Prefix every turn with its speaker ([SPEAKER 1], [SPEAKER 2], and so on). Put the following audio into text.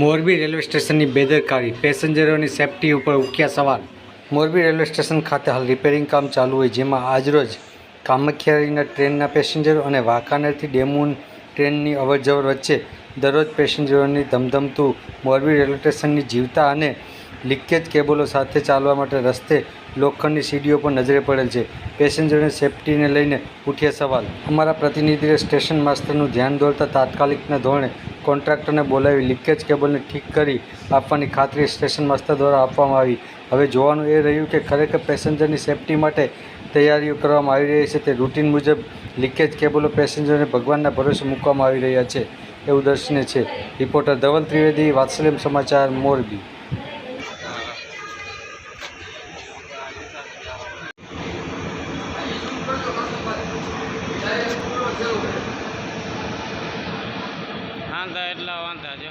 [SPEAKER 1] Morbi railway સ્ટેશનની બેદરકારી, પેસેન્જરોની safety ઉપર ઉઠ્યા સવાલ. મોરબી રેલવે સ્ટેશન ખાતે હાલ રિપેરિંગ કામ ચાલુ હોય, જેમાં આજરોજ કામાખ્યારીના ટ્રેનના પેસેન્જરો અને વાંકાનેરથી ડેમુન ટ્રેનની અવરજવર વચ્ચે દરરોજ પેસેન્જરોની ધમધમતું મોરબી રેલવે સ્ટેશનની જીવતા અને લીકેજ કેબલો સાથે ચાલવા માટે રસ્તે લોખંડની સીડીઓ પર નજરે પડેલ છે. પેસેન્જરોની સેફટીને લઈને ઉઠ્યા સવાલ. અમારા પ્રતિનિધિએ સ્ટેશન માસ્ટરનું ધ્યાન દોરતા તાત્કાલિકના ધોરણે કોન્ટ્રાક્ટરને બોલાવી લીકેજ કેબલને ઠીક કરી આપવાની ખાતરી સ્ટેશન માસ્તર દ્વારા આપવામાં આવી. હવે જોવાનું એ રહ્યું કે ખરેખર પેસેન્જરની સેફટી માટે તૈયારીઓ કરવામાં આવી રહી છે તે રૂટીન મુજબ લીકેજ કેબલો પેસેન્જરને ભગવાનના ભરોસે મૂકવામાં આવી રહ્યા છે. એવું દર્શને છે. રિપોર્ટર ધવલ ત્રિવેદી, વાત્સલ્યમ સમાચાર મોરબી. વાંધા એટલા વાંધા જો.